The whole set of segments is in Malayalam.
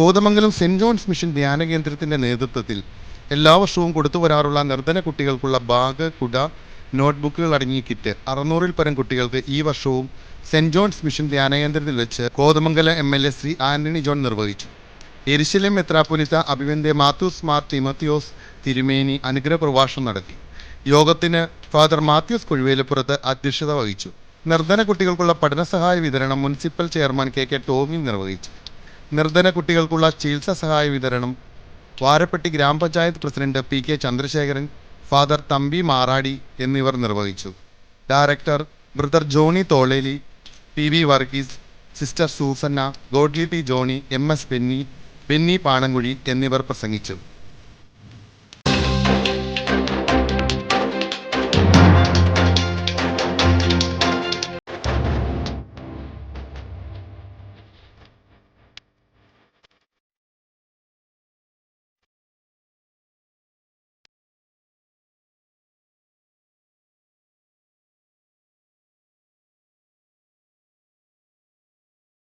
കോതമംഗലം സെന്റ് ജോൺസ് മിഷൻ ധ്യാന കേന്ദ്രത്തിന്റെ നേതൃത്വത്തിൽ എല്ലാ വർഷവും കൊടുത്തു വരാറുള്ള നിർധന കുട്ടികൾക്കുള്ള ബാഗ് കുട നോട്ട്ബുക്കുകൾ അടങ്ങിയ കിറ്റ് അറുന്നൂറിൽ പരം കുട്ടികൾക്ക് ഈ വർഷവും സെന്റ് ജോൺസ് മിഷൻ ധ്യാനകേന്ദ്രത്തിൽ വെച്ച് Kothamangalam M L A Shri Antony John നിർവഹിച്ചു. എരിശിലം മെത്രാപ്പൊലിത്ത അഭിവന്ദ്യ മാത്യൂസ് മാർ തിമത്തിയോസ് തിരുമേനി അനുഗ്രഹ പ്രഭാഷണം നടത്തി. യോഗത്തിന് ഫാദർ മാത്യൂസ് കുഴുവേലപ്പുറത്ത് അധ്യക്ഷത വഹിച്ചു. നിർധന കുട്ടികൾക്കുള്ള പഠന സഹായ വിതരണം municipal chairman K K Tomy നിർവഹിച്ചു. നിർധന കുട്ടികൾക്കുള്ള ചികിത്സാ സഹായ വിതരണം. വാരപ്പെട്ടി ഗ്രാമപഞ്ചായത്ത് president P K Chandrasekharan father Thampi Maradi എന്നിവർ നിർവഹിച്ചു. Director brother Johny Tholeli P V Varghese sister Susanna Godly T Johny M S Benny Benny Panankuzhi എന്നിവർ പ്രസംഗിച്ചു.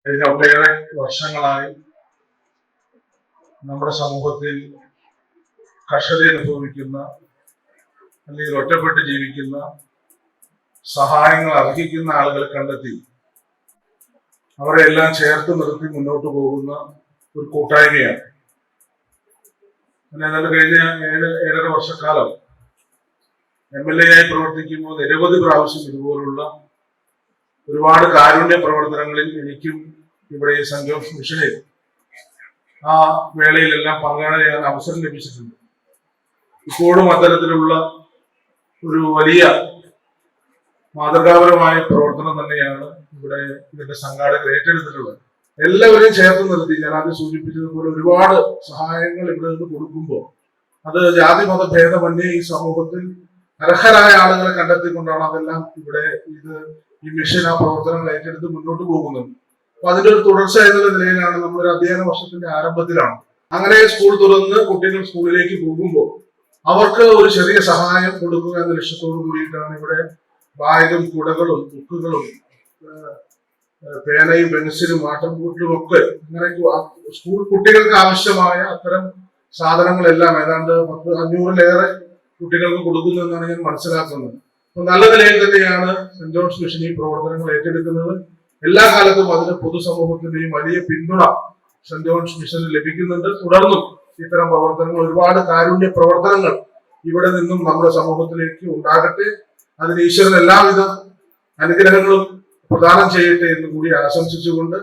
കഴിഞ്ഞ ഒട്ടേറെ വർഷങ്ങളായി നമ്മുടെ സമൂഹത്തിൽ കർഷത അനുഭവിക്കുന്ന അല്ലെങ്കിൽ ഒറ്റപ്പെട്ട് ജീവിക്കുന്ന സഹായങ്ങൾ അർഹിക്കുന്ന ആളുകളെ കണ്ടെത്തി അവരെ എല്ലാം ചേർത്ത് നിർത്തി മുന്നോട്ട് പോകുന്ന ഒരു കൂട്ടായ്മയാണ്. ഏതാണ്ട് കഴിഞ്ഞ ഏഴ് ഏഴര വർഷക്കാലം എം എൽ എ ആയി പ്രവർത്തിക്കുമ്പോൾ നിരവധി പ്രാവശ്യം ഇതുപോലുള്ള ഒരുപാട് കാരുണ്യ പ്രവർത്തനങ്ങളിൽ എനിക്കും ഇവിടെ ഈ സംഘം മിഷനിൽ ആ വേളയിലെല്ലാം ചെയ്യാൻ അവസരം ലഭിച്ചിട്ടുണ്ട്. ഇപ്പോഴും അത്തരത്തിലുള്ള ഒരു വലിയ മാതൃകാപരമായ പ്രവർത്തനം തന്നെയാണ് ഇവിടെ ഇതിന്റെ സംഘാടകർ ഏറ്റെടുത്തിട്ടുള്ളത്. എല്ലാവരെയും ചേർത്ത് നിർത്തി ഞാൻ ആദ്യം സൂചിപ്പിച്ചതുപോലെ ഒരുപാട് സഹായങ്ങൾ ഇവിടെ നിന്ന് കൊടുക്കുമ്പോൾ അത് ജാതി മത ഭേദമന്യേ ഈ സമൂഹത്തിൽ അർഹരായ ആളുകളെ കണ്ടെത്തിക്കൊണ്ടാണ് അതെല്ലാം ഇവിടെ ഇത് ഈ മിഷൻ ആ പ്രവർത്തനങ്ങൾ ഏറ്റെടുത്ത് മുന്നോട്ട് പോകുന്നുണ്ട് അപ്പൊ അതിന്റെ ഒരു തുടർച്ച എന്നുള്ള നിലയിലാണ് നമ്മൾ ഒരു അധ്യയന വർഷത്തിന്റെ ആരംഭത്തിലാണ്. അങ്ങനെ സ്കൂൾ തുറന്ന് കുട്ടികൾ സ്കൂളിലേക്ക് പോകുമ്പോൾ അവർക്ക് ഒരു ചെറിയ സഹായം കൊടുക്കുക എന്ന ലക്ഷ്യത്തോടു കൂടിയിട്ടാണ് ഇവിടെ ബാഗും കുടകളും ബുക്കുകളും പേനയും പെൻസിലും വാട്ടർ ബോട്ടിലും ഒക്കെ അങ്ങനെ സ്കൂൾ കുട്ടികൾക്ക് ആവശ്യമായ അത്തരം സാധനങ്ങളെല്ലാം ഏതാണ്ട് പത്ത് അഞ്ഞൂറിലേറെ കുട്ടികൾക്ക് കൊടുക്കുന്നു എന്നാണ് ഞാൻ മനസ്സിലാക്കുന്നത്. നല്ല നിലയിൽ തന്നെയാണ് സെന്റ് ജോൺസ് മിഷൻ ഈ പ്രവർത്തനങ്ങൾ ഏറ്റെടുക്കുന്നത്. എല്ലാ കാലത്തും അതിന് പൊതുസമൂഹത്തിന്റെയും വലിയ പിന്തുണ സെന്റ് ജോൺസ് മിഷന് ലഭിക്കുന്നുണ്ട്. തുടർന്നും ഇത്തരം പ്രവർത്തനങ്ങൾ ഒരുപാട് കാരുണ്യ പ്രവർത്തനങ്ങൾ ഇവിടെ നിന്നും നമ്മുടെ സമൂഹത്തിലേക്ക് ഉണ്ടാകട്ടെ. അതിന് ഈശ്വരൻ എല്ലാവിധ അനുഗ്രഹങ്ങളും പ്രദാനം ചെയ്യട്ടെ എന്ന് കൂടി ആശംസിച്ചുകൊണ്ട്